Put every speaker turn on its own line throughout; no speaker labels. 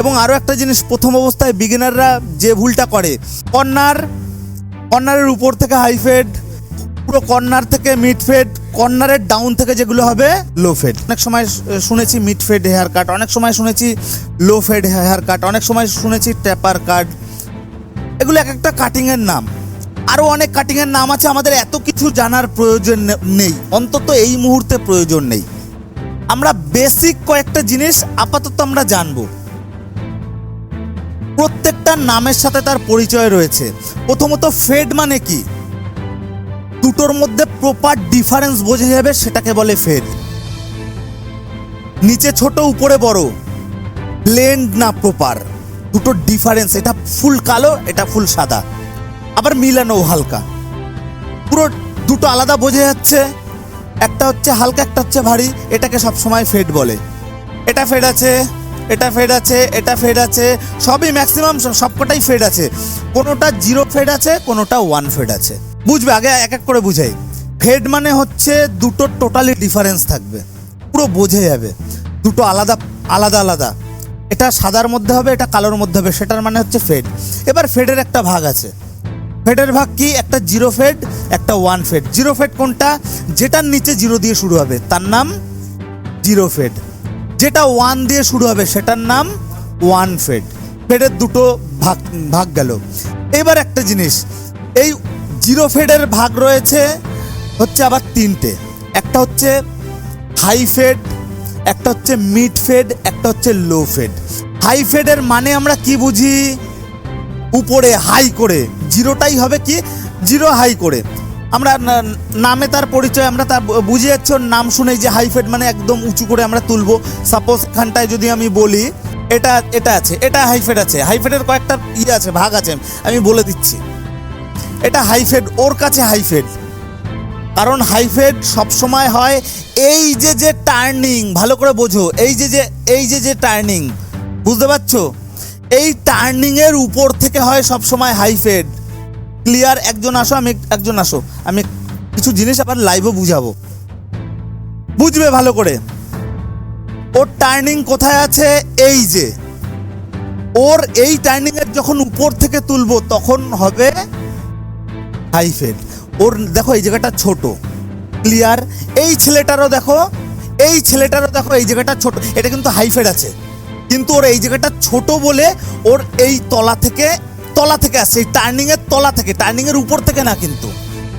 এবং আরও একটা জিনিস, প্রথম অবস্থায় বিগিনাররা যে ভুলটা করে, কর্নার, কর্নারের উপর থেকে হাই ফেড পুরো কর্নার থেকে মিড ফেড কর্নারের ডাউন থেকে যেগুলো হবে লো ফেড অনেক সময় শুনেছি মিড ফেড হেয়ার কাট অনেক সময় শুনেছি লো ফেড হেয়ার কাট অনেক সময় শুনেছি ট্যাপার কাট এগুলো এক একটা কাটিংয়ের নাম। আরও অনেক কাটিংয়ের নাম আছে, আমাদের এত কিছু জানার প্রয়োজন নেই। অন্তত এই মুহূর্তে প্রয়োজন নেই। আমরা বেসিক কয়েকটা জিনিস আপাতত আমরা জানব। প্রত্যেকটা নামের সাথে তার পরিচয় রয়েছে। প্রথমত ফেড মানে কি? দুটোর মধ্যে প্রপার ডিফারেন্স বোঝা যাবে, সেটাকে বলে ফেড। নিচে ছোট, উপরে বড়। ব্লেন্ড না প্রপার দুটো ডিফারেন্স এটা ফুল কালো, এটা ফুল সাদা। আবার মিলানো হালকা। পুরো দুটো আলাদা বোঝা যাচ্ছে। একটা হচ্ছে হালকা, একটা হচ্ছে ভারী। এটাকে সবসময় ফেড বলে। এটা ফেড আছে এটা ফেড আছে, এটা ফেড আছে, সবই ম্যাক্সিমাম সবকটাই ফেড আছে। কোনোটা জিরো ফেড আছে, কোনোটা ওয়ান ফেড আছে। বুঝবে? আগে এক এক করে বুঝাই। ফেড মানে হচ্ছে দুটো টোটালি ডিফারেন্স থাকবে। পুরো বোঝে যাবে। দুটো আলাদা আলাদা আলাদা। এটা সাদার মধ্যে হবে, এটা কালোর মধ্যে হবে, সেটার মানে হচ্ছে ফেড এবার ফেডের একটা ভাগ আছে। ফেডের ভাগ কি? একটা জিরো ফেড একটা ওয়ান ফেড জিরো ফেড কোনটা? যেটার নিচে জিরো দিয়ে শুরু হবে, তার নাম জিরো ফেড যেটা ওয়ান দিয়ে শুরু হবে, সেটার নাম ওয়ান ফেড। ফেডের দুটো ভাগ ভাগ গেল। এবার একটা জিনিস, এই জিরো ফেডের ভাগ রয়েছে হচ্ছে আবার তিনটে। একটা হচ্ছে হাই ফেড, একটা হচ্ছে মিড ফেড, একটা হচ্ছে লো ফেড। হাই ফেডের মানে আমরা কি বুঝি? উপরে হাই করে। জিরোটাই হবে কি? জিরো হাই করে। আমরা নামে তার পরিচয়, আমরা তার বুঝে যাচ্ছি, নাম শুনেই যে হাই ফেড মানে একদম উঁচু করে আমরা তুলবো। সাপোজ এখানটায় যদি আমি বলি, এটা এটা আছে, এটা হাইফেড আছে। হাইফেডের কয়েকটা ইয়ে আছে, ভাগ আছে, আমি বলে দিচ্ছি। এটা হাইফেড ওর কাছে হাইফেড কারণ হাইফেড সবসময় হয়, এই যে যে টার্নিং, ভালো করে বোঝো, এই যে যে, এই যে যে টার্নিং, বুঝতে পারছ? এই টার্নিং এর উপর থেকে হয় সবসময় হাইফেড ক্লিয়ার একজন আসো, আমি একজন আসো। আমি কিছু জিনিস আবার লাইভও বুঝাবো। বুঝবে ভালো করে। ওর টার্নিং কোথায় আছে? এই যে। ওর এই টার্নিং এর যখন উপর থেকে তুলবো, তখন হবে হাইফেড ওর, দেখো, এই জায়গাটা ছোট। ক্লিয়ার এই ছেলেটারও দেখো, এই ছেলেটারও দেখো, এই জায়গাটা ছোট। এটা কিন্তু হাইফেড আছে। কিন্তু ওর এই জায়গাটা ছোট বলে ওর এই তলা থেকে তলা থেকে আসছে, এই টার্নিং এর তলা থেকে টার্নিং এর উপর থেকে না কিন্তু।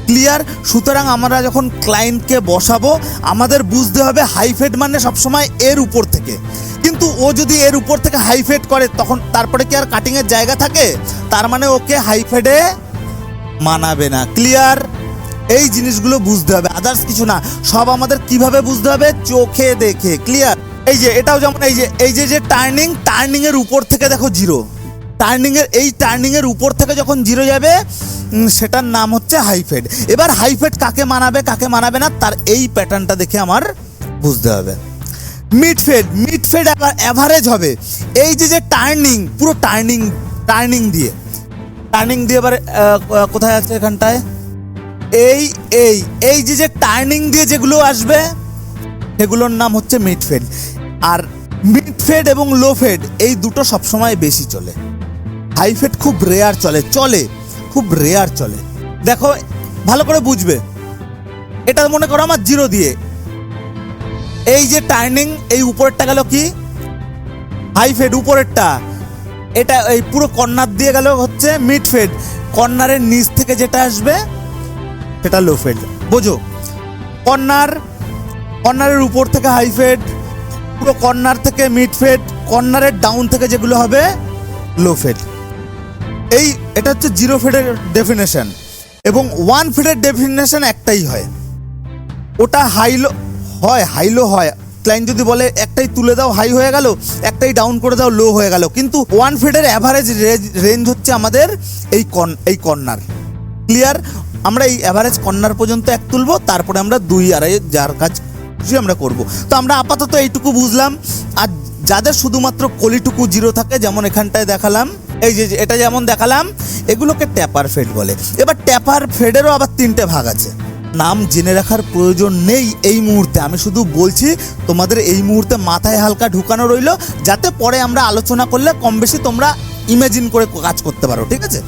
ক্লিয়ার সুতরাং আমরা যখন ক্লায়েন্টকে বসাবো, আমাদের বুঝতে হবে হাইফেড মানে সবসময় এর উপর থেকে। কিন্তু ও যদি এর উপর থেকে হাইফেড করে, তখন তারপরে কি আর কাটিংয়ের জায়গা থাকে? তার মানে ওকে হাইফেডে মানাবে না। ক্লিয়ার এই জিনিসগুলো বুঝতে হবে আদার্স কিছু না। সব আমাদের কীভাবে বুঝতে হবে? চোখে দেখে। ক্লিয়ার এই যে, এটাও যেমন, এই যে এই যে যে টার্নিং টার্নিং এর উপর থেকে দেখো জিরো টার্নিং এর, এই টার্নিংয়ের উপর থেকে যখন জিরো যাবে সেটার নাম হচ্ছে হাইফেড এবার হাইফেড কাকে মানাবে কাকে মানাবে না, তার এই প্যাটার্নটা দেখে আমার বুঝতে হবে। Mid fade mid fade mid fade average হবে। এই যে যে টার্নিং পুরো টার্নিং টার্নিং দিয়ে। টার্নিং দিয়ে এবার কোথায় আছে এখানটায়? এই এই এই যে যে টার্নিং দিয়ে যেগুলো আসবে, সেগুলোর নাম হচ্ছে মিডফেড আর মিডফেড এবং লো ফেড এই দুটো সবসময় বেশি চলে। হাই ফেড খুব রেয়ার চলে চলে, খুব রেয়ার চলে। দেখো, ভালো করে বুঝবে। এটা মনে করো আমার জিরো দিয়ে। এই যে টার্নিং এই উপরেরটা গেল কি? হাই ফেড উপরেরটা। এটা এই পুরো কর্নার দিয়ে গেল হচ্ছে মিড ফেড কর্নারের নিচ থেকে যেটা আসবে, সেটা লো ফেড বোঝো? কর্নার কর্নারের উপর থেকে হাই ফেড পুরো কর্নার থেকে মিড ফেড কর্নারের ডাউন থেকে যেগুলো হবে লো ফেড এই, এটা হচ্ছে জিরো ফেডের ডেফিনেশন এবং ওয়ান ফেডের ডেফিনেশন একটাই হয়। ওটা হাইলো হয় হাইলো হয়। ক্লায়েন্ট যদি বলে, একটাই তুলে দাও হাই হয়ে গেল, একটাই ডাউন করে দাও লো হয়ে গেল। কিন্তু ওয়ান ফিটের অ্যাভারেজ রেঞ্জ হচ্ছে আমাদের এই কর্ন এই কর্নার ক্লিয়ার আমরা এই অ্যাভারেজ কর্নার পর্যন্ত এক তুলবো, তারপরে আমরা দুই আড়াই যার কাজ খুশি আমরা করব। তো আমরা আপাতত এইটুকু বুঝলাম। আর যাদের শুধুমাত্র কলিটুকু জিরো থাকে, যেমন এখানটায় দেখালাম এই যে এটা যেমন দেখালাম, এগুলোকে ট্যাপার ফেড বলে। এবার ট্যাপার ফেডেরও আবার তিনটে ভাগ আছে। নাম জেনে রাখার প্রয়োজন নেই এই মুহূর্তে। আমি শুধু বলছি, তোমাদের এই মুহূর্তে মাথায় হালকা ঢুকানো রইল, যাতে পরে আমরা আলোচনা করলে কম বেশি তোমরা ইমাজিন করে কাজ করতে পারো, ঠিক আছে?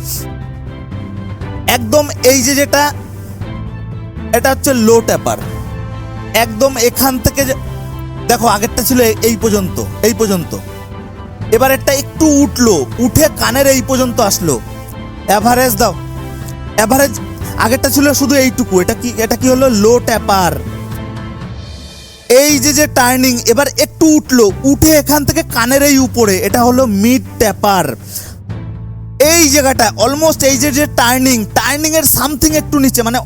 একদম এই যে, যেটা, এটা হচ্ছে লো ট্যাপার একদম এখান থেকে দেখো, আগেরটা ছিল এই পর্যন্ত এই পর্যন্ত। এবার একটা একটু উঠল, উঠে কানের এই পর্যন্ত আসলো। অ্যাভারেজ দাও। অ্যাভারেজ আগেরটা ছিল শুধু এইটুকু, এটা কি এটা কি হলো? লো ট্যাপার এই যে যে টার্নিং এবার একটু উঠল, উঠে এখান থেকে কানের এই উপরে, এটা হলো মিড ট্যাপার এই জায়গাটা অলমোস্ট এই যে যে টার্নিং টার্নিং এর সামথিং একটু নিচে মানে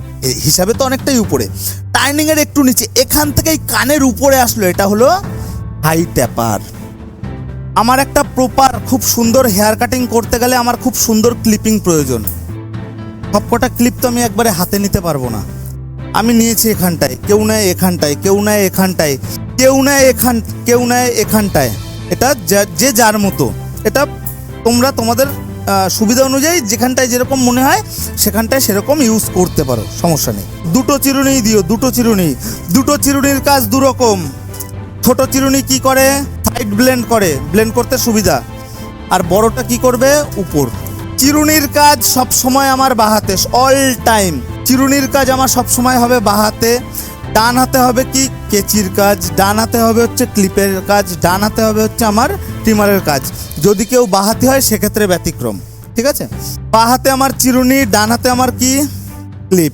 হিসাবে তো অনেকটাই উপরে। টার্নিং এর একটু নিচে, এখান থেকে এই কানের উপরে আসলো, এটা হলো হাই ট্যাপার আমার একটা প্রপার খুব সুন্দর হেয়ার কাটিং করতে গেলে আমার খুব সুন্দর ক্লিপিং প্রয়োজন। সবকটা ক্লিপ তো আমি একবারে হাতে নিতে পারব না। আমি নিয়েছি এখানটায়, কেউ নেয় এখানটায়, কেউ নেয় এখানটায়, কেউ নেয় এখান, কেউ নেয় এখানটায়। এটা যে যার মতো। এটা তোমরা তোমাদের সুবিধা অনুযায়ী যেখানটায় যেরকম মনে হয়, সেখানটায় সেরকম ইউজ করতে পারো, সমস্যা নেই। দুটো চিরুনি দিও, দুটো চিরুনি। দুটো চিরুনির কাজ দুরকম। ছোট চিরুনি কি করে? সাইড ব্লেন্ড করে ব্লেন্ড করতে সুবিধা। আর বড়টা কি করবে? উপর। চিরুনির কাজ সব সময় আমার বাহাতে অল টাইম চিরুনির কাজ আমার সব সময় হবে বাহাতে। ডান হাতে হবে কি? কেচির কাজ। ডান হাতে হবে হচ্ছে ক্লিপের কাজ। ডান হাতে হবে হচ্ছে আমার ট্রিমারের কাজ। যদি কেউ বাহাতে হয়, সেক্ষেত্রে ব্যতিক্রম। ঠিক আছে? বাহাতে আমার চিরুনি, ডান হাতে আমার কি? ক্লিপ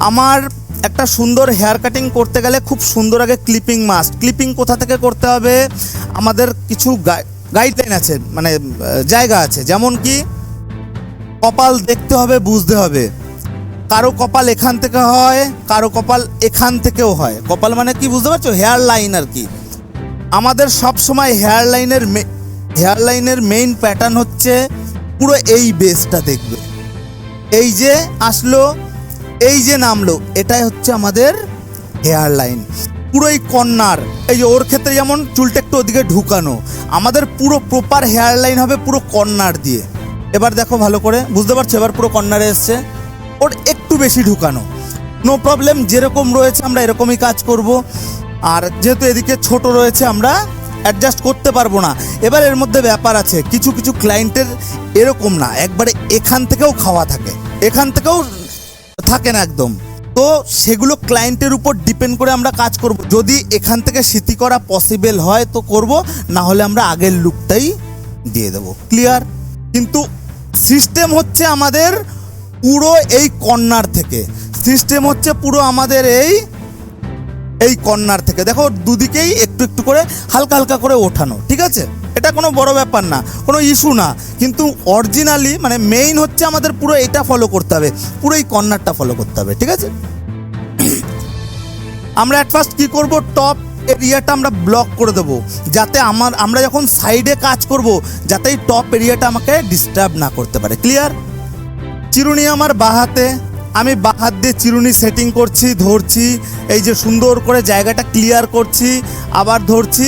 আমার একটা সুন্দর হেয়ার কাটিং করতে গেলে খুব সুন্দর আগে ক্লিপিং মাস্ট ক্লিপিং কোথা থেকে করতে হবে? আমাদের কিছু গাইডলাইন আছে মানে জায়গা আছে। যেমন কি, কপাল দেখতে হবে, বুঝতে হবে। কারও কপাল এখান থেকে হয়, কারও কপাল এখান থেকেও হয়। কপাল মানে কি, বুঝতে পারছ? হেয়ার লাইন আর কি। আমাদের সব সময় হেয়ার লাইনের হেয়ার লাইনের মেইন প্যাটার্ন হচ্ছে পুরো এই বেসটা দেখবে। এই যে আসলো, এই যে নামলো, এটাই হচ্ছে আমাদের হেয়ার লাইন পুরো এই কর্নার এই যে ওর ক্ষেত্রে যেমন চুলটা একটু ওদিকে ঢুকানো, আমাদের পুরো প্রপার হেয়ার লাইন হবে পুরো কর্নার দিয়ে। এবার দেখো ভালো করে, বুঝতে পারছ? এবার পুরো কর্নারে এসছে। ওর একটু বেশি ঢুকানো। নো প্রবলেম যেরকম রয়েছে আমরা এরকমই কাজ করব। আর যেহেতু এদিকে ছোট রয়েছে, আমরা অ্যাডজাস্ট করতে পারব না। এবার এর মধ্যে ব্যাপার আছে, কিছু কিছু ক্লায়েন্টের এরকম না। একবারে এখান থেকেও খাওয়া থাকে। এখান থেকেও থাকে না একদম। তো সেগুলো ক্লায়েন্টের উপর ডিপেন্ড করে আমরা কাজ করব। যদি এখান থেকে স্মৃতি করা পসিবল হয় তো করব, না হলে আমরা আগের লুকটাই দিয়ে দেবো। ক্লিয়ার কিন্তু সিস্টেম হচ্ছে আমাদের পুরো এই কর্নার থেকে। সিস্টেম হচ্ছে পুরো আমাদের এই এই কর্নার থেকে। দেখো দুদিকেই একটু একটু করে হালকা হালকা করে ওঠানো, ঠিক আছে? এটা কোনো বড় ব্যাপার না, কোনো ইস্যু না। কিন্তু অরিজিনালি মানে মেইন হচ্ছে আমাদের পুরো এটা ফলো করতে হবে, পুরো এই কর্নারটা ফলো করতে হবে, ঠিক আছে? আমরা অ্যাট ফার্স্ট কী করব? টপ এরিয়াটা আমরা ব্লক করে দেবো, যাতে আমার, আমরা যখন সাইডে কাজ করব, যাতে এই টপ এরিয়াটা আমাকে ডিস্টার্ব না করতে পারে ক্লিয়ার চিরুনি আমার বাহাতে, আমি বাহাত দিয়ে চিরুনি সেটিং করছি, ধরছি, এই যে সুন্দর করে জায়গাটা ক্লিয়ার করছি, আবার ধরছি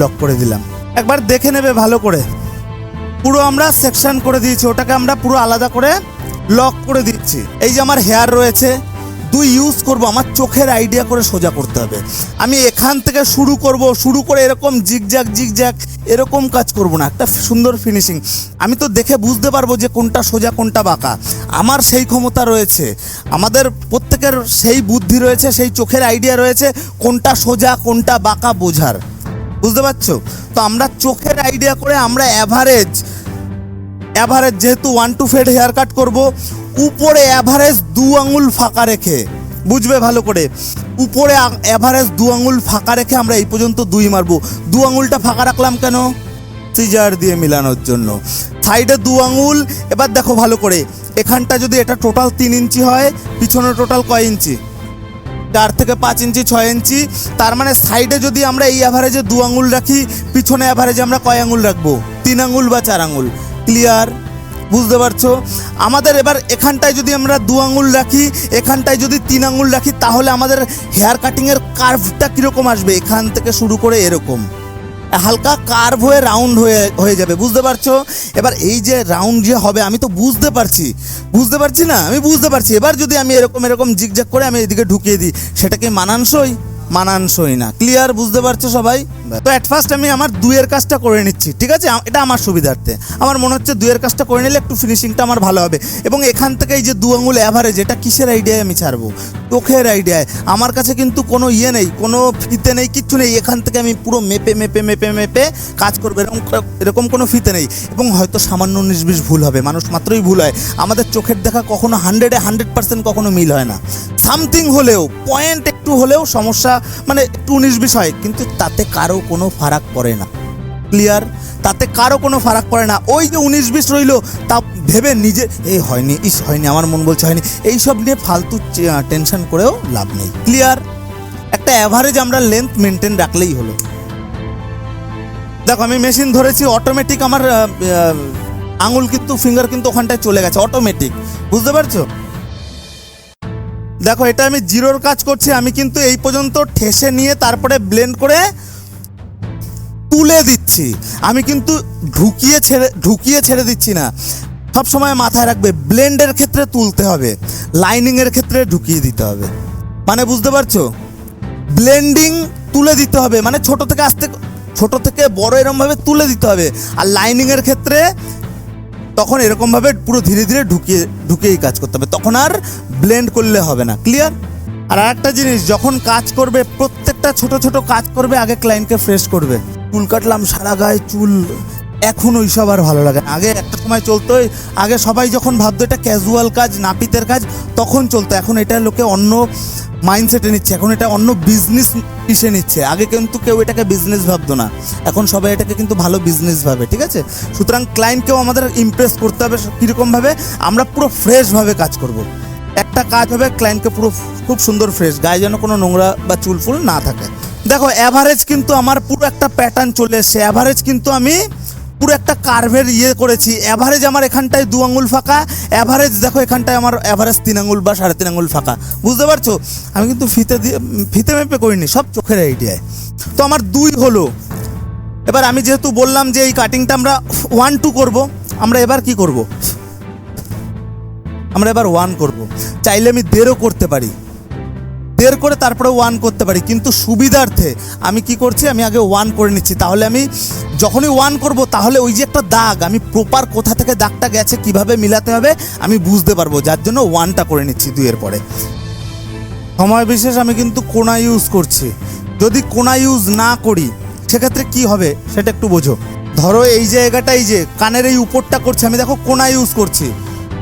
লক করে দিলাম। একবার দেখে নেবে ভালো করে। পুরো আমরা সেকশন করে দিয়েছি, ওটাকে আমরা পুরো আলাদা করে লক করে দিচ্ছি। এই যে আমার হেয়ার রয়েছে, দুই ইউজ করব, আমার চোখের আইডিয়া করে সোজা করতে হবে। আমি এখান থেকে শুরু করব, শুরু করে এরকম জিগজ্যাগ জিগজ্যাগ এরকম কাজ করব না, একটা সুন্দর ফিনিশিং আমি তো দেখে বুঝতে পারব যে কোনটা সোজা, কোনটা বাঁকা। আমার সেই ক্ষমতা রয়েছে, আমাদের প্রত্যেকের সেই বুদ্ধি রয়েছে, সেই চোখের আইডিয়া রয়েছে কোনটা সোজা, কোনটা বাঁকা বোঝার। বুঝতে পারছ? তো আমরা চোখের আইডিয়া করে আমরা অ্যাভারেজ অ্যাভারেজ যেহেতু one two fade hair cut করব, উপরে অ্যাভারেজ দু আঙুল ফাঁকা রেখে, বুঝবে ভালো করে? উপরে অ্যাভারেজ দু আঙুল ফাঁকা রেখে আমরা এই পর্যন্ত দুই মারবো। দু আঙুলটা ফাঁকা রাখলাম কেন? সিজার দিয়ে মিলানোর জন্য। সাইডে দু আঙুল, এবার দেখো ভালো করে, এখানটা যদি এটা টোটাল তিন ইঞ্চি হয়, পিছনে টোটাল কয় ইঞ্চি? চার থেকে পাঁচ ইঞ্চি, ছয় ইঞ্চি। তার মানে সাইডে যদি আমরা এই অ্যাভারেজে দু আঙুল রাখি, পিছনে অ্যাভারেজে আমরা কয় আঙুল রাখব? তিন আঙুল বা চার আঙুল। ক্লিয়ার বুঝতে পারছ? আমাদের এবার এখানটায় যদি আমরা দু আঙুল রাখি, এখানটায় যদি তিন আঙুল রাখি, তাহলে আমাদের হেয়ার কাটিংয়ের কার্ভটা কীরকম আসবে? এখান থেকে শুরু করে এরকম। হালকা কার্ভ হয়ে রাউন্ড হয়ে হয়ে যাবে, বুঝতে পারছ? এবার এই যে রাউন্ড যে হবে, আমি তো বুঝতে পারছি। বুঝতে পারছি না? আমি বুঝতে পারছি। এবার যদি আমি এরকম এরকম জিগজ্যাগ করে আমি এদিকে ঢুকিয়ে দিই সেটাকে মানানসই? মানানসই না। ক্লিয়ার বুঝতে পারছ সবাই? তো অ্যাট ফার্স্ট আমি আমার দুইয়ের কাজটা করে নিচ্ছি ঠিক আছে? এটা আমার সুবিধার্থে। আমার মনে হচ্ছে দুয়ের কাজটা করে নিলে একটু ফিনিশিংটা আমার ভালো হবে। এবং এখান থেকে এই যে দু আঙুল অ্যাভারেজ এটা কিসের আইডিয়ায় আমি ছাড়বো? চোখের আইডিয়ায় আমার কাছে কিন্তু কোনো ইয়ে নেই কোনো ফিতে নেই কিচ্ছু নেই। এখান থেকে আমি পুরো মেপে মেপে মেপে মেপে কাজ করব। এরকম এরকম কোনো ফিতে নেই। এবং হয়তো সামান্য বিশ ভুল হবে। মানুষ মাত্রই ভুল হয়। আমাদের চোখের দেখা কখনো হান্ড্রেডে হান্ড্রেড পার্সেন্ট কখনো মিল হয় না। সামথিং হলেও পয়েন্ট একটু হলেও সমস্যা মানে একটু উনিশ বিশ হয়, কিন্তু তাতে কারও কোনো ফারাক পড়ে না। ক্লিয়ার তাতে কারও কোনো ফারাক পড়ে না। ওই যে উনিশ বিশ রইল, তা ভেবে নিজে এই হয়নি, ইস, হয়নি, আমার মন বলছে হয়নি। এইসব নিয়ে ফালতু টেনশন করেও লাভ নেই। ক্লিয়ার একটা অ্যাভারেজ আমরা লেন্থ মেনটেন রাখলেই হলো। দেখো, আমি মেশিন ধরেছি অটোমেটিক আমার আঙুল কিন্তু ফিঙ্গার কিন্তু ওখানটায় চলে গেছে অটোমেটিক বুঝতে পারছ? দেখো, এটা আমি জিরোর কাজ করছি, আমি কিন্তু এই পর্যন্ত ঠেসে নিয়ে তারপরে ব্লেন্ড করে তুলে দিচ্ছি। আমি কিন্তু ঢুকিয়ে ছেড়ে ঢুকিয়ে ছেড়ে দিচ্ছি না। সব সময় মাথায় রাখবে ব্লেন্ডের ক্ষেত্রে তুলতে হবে লাইনিংয়ের ক্ষেত্রে ঢুকিয়ে দিতে হবে। মানে বুঝতে পারছ? ব্লেন্ডিং তুলে দিতে হবে মানে ছোট থেকে আস্তে, ছোট থেকে বড় এরমভাবে তুলে দিতে হবে। আর লাইনিংয়ের ক্ষেত্রে তখন এরকমভাবে পুরো ধীরে ধীরে ঢুকিয়ে, ঢুকিয়েই কাজ করতে হবে। তখন আর ব্লেন্ড করলে হবে না ক্লিয়ার আর আরেকটা জিনিস, যখন কাজ করবে, প্রত্যেকটা ছোট ছোট কাজ করবে, আগে ক্লায়েন্টকে ফ্রেশ করবে। চুল কাটলাম, সারা গায়ে চুল, এখন ওই সব আর ভালো লাগে। আগে একটা সময় চলতো আগে সবাই যখন ভাবতো এটা ক্যাজুয়াল কাজ, নাপিতের কাজ তখন চলতো, এখন এটা লোকে অন্য মাইন্ডসেটে নিচ্ছে, এখন এটা অন্য বিজনেস পিসে নিচ্ছে। আগে কিন্তু কেউ এটাকে বিজনেস ভাবতো না, এখন সবাই এটাকে কিন্তু ভালো বিজনেস ভাবে, ঠিক আছে? সুতরাং ক্লায়েন্টকেও আমাদের ইমপ্রেস করতে হবে কীরকমভাবে, আমরা পুরো ফ্রেশভাবে কাজ করব। একটা কাজ হবে ক্লায়েন্টকে পুরো খুব সুন্দর ফ্রেশ গায়ে যেন কোনো নোংরা বা চুল ফুল না থাকে। দেখো অ্যাভারেজ কিন্তু আমার পুরো একটা প্যাটার্ন চলে এসছে অ্যাভারেজ কিন্তু আমি পুরো একটা কার্ভের ইয়ে করেছি। অ্যাভারেজ আমার এখানটায় দু আঙুল ফাঁকা অ্যাভারেজ দেখো এখানটায় আমার অ্যাভারেজ তিন আঙুল বা সাড়ে তিন আঙুল ফাঁকা। বুঝতে পারছ? আমি কিন্তু ফিতে দিয়ে, ফিতে মেপে করিনি, সব চোখের আইডিয়ায় তো আমার দুই হলো। এবার আমি যেহেতু বললাম যে এই কাটিংটা আমরা ওয়ান টু করব, আমরা এবার কি করব? আমরা এবার ওয়ান করব। চাইলে আমি দেড়ও করতে পারি। দেড় করে তারপরে ওয়ান করতে পারি। কিন্তু সুবিধার্থে আমি কি করছি? আমি আগে ওয়ান করে নিচ্ছি। তাহলে আমি যখনই ওয়ান করব, তাহলে ওই যে একটা দাগ, আমি প্রপার কোথা থেকে দাগটা গেছে, কীভাবে মিলাতে হবে, আমি বুঝতে পারব। যার জন্য ওয়ানটা করে নিচ্ছি দুইয়ের পরে। সময় বিশেষ আমি কিন্তু কোনা ইউজ করছি। যদি কোনা ইউজ না করি, সেক্ষেত্রে কি হবে? সেটা একটু বোঝো। ধরো এই জায়গাটা, এই যে কানের এই উপরটা করছি, আমি দেখো কোনা ইউজ করছি।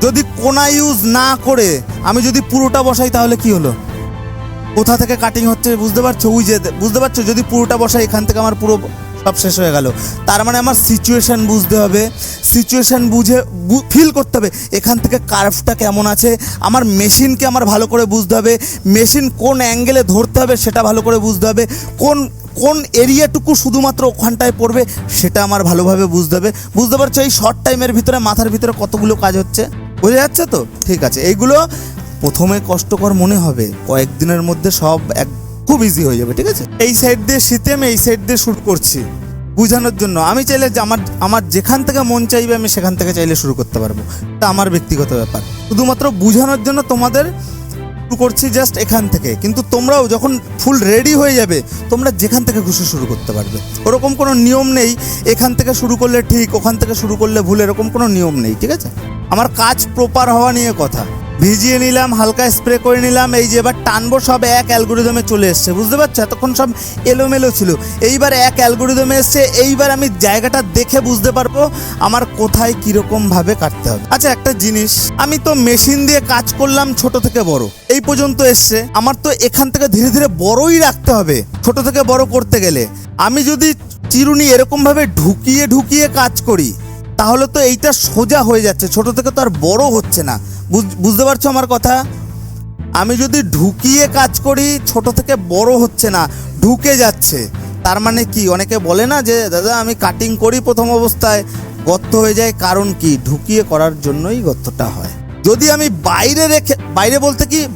যদি কোনা ইউজ না করে, আমি যদি পুরোটা বসাই, তাহলে কি হলো? কোথা থেকে কাটিং হচ্ছে বুঝতে পারছ? ওই যে বুঝতে পারছ? যদি পুরোটা বসাই, এখান থেকে আমার পুরো সব শেষ হয়ে গেল। তার মানে আমার সিচুয়েশান বুঝতে হবে। সিচুয়েশান বুঝে ফিল করতে হবে, এখান থেকে কার্ভটা কেমন আছে? আমার মেশিনকে আমার ভালো করে বুঝতে হবে। মেশিন কোন অ্যাঙ্গেলে ধরতে হবে, সেটা ভালো করে বুঝতে হবে। কোন কোন এরিয়াটুকু শুধুমাত্র ওখানটায় পড়বে, সেটা আমার ভালোভাবে বুঝতে হবে। বুঝতে পারছ? এই শর্ট টাইমের ভিতরে, মাথার ভিতরে কতগুলো কাজ হচ্ছে? বোঝা যাচ্ছে তো? ঠিক আছে। এইগুলো প্রথমে কষ্টকর মনে হবে, কয়েকদিনের মধ্যে সব এক খুব ইজি হয়ে যাবে, ঠিক আছে? এই সাইড দিয়ে শীতে আমি এই সাইড দিয়ে শুরু করছি। বোঝানোর জন্য আমি চাইলে আমার আমার যেখান থেকে মন চাইবে আমি সেখান থেকে চাইলে শুরু করতে পারব। এটা আমার ব্যক্তিগত ব্যাপার। শুধুমাত্র বোঝানোর জন্য তোমাদের শুরু করছি জাস্ট এখান থেকে। কিন্তু তোমরাও যখন ফুল রেডি হয়ে যাবে, তোমরা যেখান থেকে খুশি শুরু করতে পারবে। ওরকম কোনো নিয়ম নেই, এখান থেকে শুরু করলে ঠিক, ওখান থেকে শুরু করলে ভুল, এরকম কোনো নিয়ম নেই, ঠিক আছে? আমার কাজ প্রপার হওয়া নিয়ে কথা। ভিজিয়ে নিলাম, হালকা স্প্রে করে নিলাম, এই যে এবার টানবো, সব এক অ্যালগোরিদমে চলে এসছে, বুঝতে পারছ? এতক্ষণ সব এলোমেলো ছিল। এইবার এক অ্যালগোরিদমে এসছে, এইবার আমি জায়গাটা দেখে বুঝতে পারব আমার কোথায় কীরকম ভাবে কাটতে হবে। আচ্ছা একটা জিনিস, আমি তো মেশিন দিয়ে কাজ করলাম ছোট থেকে বড়। এই পর্যন্ত এসছে, আমার তো এখান থেকে ধীরে ধীরে বড়ই রাখতে হবে, ছোট থেকে বড় করতে গেলে। আমি যদি চিরুনি এরকমভাবে ঢুকিয়ে ঢুকিয়ে কাজ করি তাহলে তো এইটা সোজা হয়ে যাচ্ছে, ছোট থেকে তো আর বড় হচ্ছে না। বুঝ- বুঝতে পারছ আমার কথা? আমি যদি ঢুকিয়ে কাজ করি, ছোট থেকে বড় হচ্ছে না, ঢুকে যাচ্ছে। তার মানে কি? অনেকে বলে না যে, দাদা, আমি কাটিং করি প্রথম অবস্থায়, গর্ত হয়ে যায়, কারণ কি? ঢুকিয়ে করার জন্যই গর্তটা হয়। যদি আমি বাইরে রেখে, বাইরে বলতে কি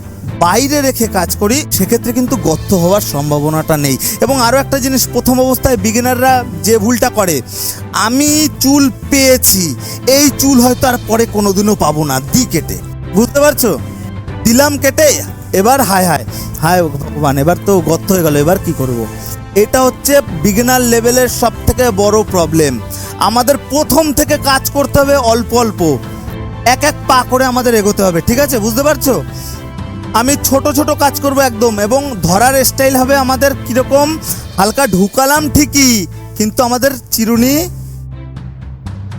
বাইরে রেখে কাজ করি, সেক্ষেত্রে কিন্তু গর্ত হওয়ার সম্ভাবনাটা নেই। এবং আরও একটা জিনিস, প্রথম অবস্থায় বিগিনাররা যে ভুলটা করে, আমি চুল পেয়েছি, এই চুল হয়তো আর পরে কোনোদিনও পাবো না, দি কেটে। বুঝতে পারছ? দিলাম কেটে, এবার হায় হায় হায় ভগবান, এবার তো গর্ত হয়ে গেল, এবার কি করব। এটা হচ্ছে বিগিনার লেভেলের সব থেকে বড় প্রবলেম আমাদের প্রথম থেকে কাজ করতে হবে অল্প অল্প। এক এক পা করে আমাদের এগোতে হবে, ঠিক আছে? বুঝতে পারছ? আমি ছোট ছোট কাজ করব একদম এবং ধরার স্টাইল হবে আমাদের কীরকম? হালকা ঢুকালাম ঠিকই, কিন্তু আমাদের চিরুনি,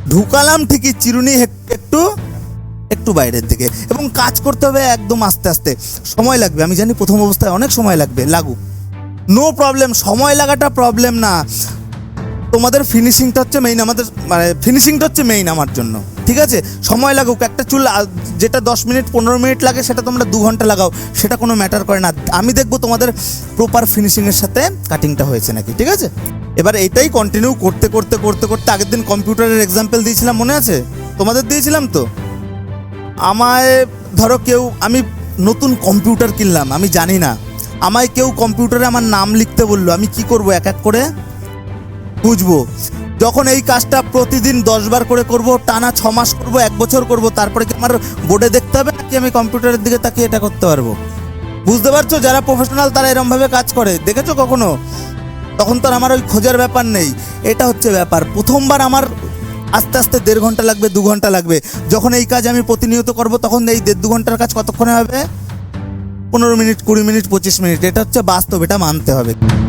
ঢুকালাম ঠিকই, চিরুনি একটু একটু বাইরের দিকে। এবং কাজ করতে হবে একদম আস্তে আস্তে। সময় লাগবে, আমি জানি প্রথম অবস্থায় অনেক সময় লাগবে, লাগুক। নো প্রবলেম সময় লাগাটা প্রবলেম না। তোমাদের ফিনিশিংটা হচ্ছে মেইন আমাদের মানে ফিনিশিংটা হচ্ছে মেইন আমার জন্য। ঠিক আছে? সময় লাগুক, একটা চুল যেটা দশ মিনিট, পনেরো মিনিট লাগে, সেটা তোমরা দু ঘণ্টা লাগাও, সেটা কোনো ম্যাটার করে না। আমি দেখব তোমাদের প্রপার ফিনিশিংয়ের সাথে কাটিংটা হয়েছে নাকি, ঠিক আছে? এবার এটাই কন্টিনিউ করতে করতে করতে করতে, আগের দিন কম্পিউটারের এক্সাম্পল দিয়েছিলাম, মনে আছে? তোমাদের দিয়েছিলাম তো? আমায়, ধরো কেউ, আমি নতুন কম্পিউটার কিনলাম, আমি জানি না। আমায় কেউ কম্পিউটারে আমার নাম লিখতে বলল, আমি কি করব, এক এক করে? বুঝব। যখন এই কাজটা প্রতিদিন দশ বার করে করব, টানা ছ মাস করব, এক বছর করব, তারপরে কি আমার বোর্ডে দেখতে হবে নাকি আমি কম্পিউটারের দিকে তাকিয়ে এটা করতে পারব? বুঝতে পারছ? যারা প্রফেশনাল তারা এরমভাবে কাজ করে। দেখেছ কখনো? তখন তো আমার ওই খোঁজার ব্যাপার নেই। এটা হচ্ছে ব্যাপার। প্রথমবার আমার আস্তে আস্তে দেড় ঘণ্টা লাগবে, দু ঘণ্টা লাগবে। যখন এই কাজ আমি প্রতিনিয়ত করব, তখন এই দেড় দু ঘণ্টার কাজ কতক্ষণে হবে? পনেরো মিনিট, কুড়ি মিনিট, পঁচিশ মিনিট। এটা হচ্ছে বাস্তব, এটা মানতে হবে।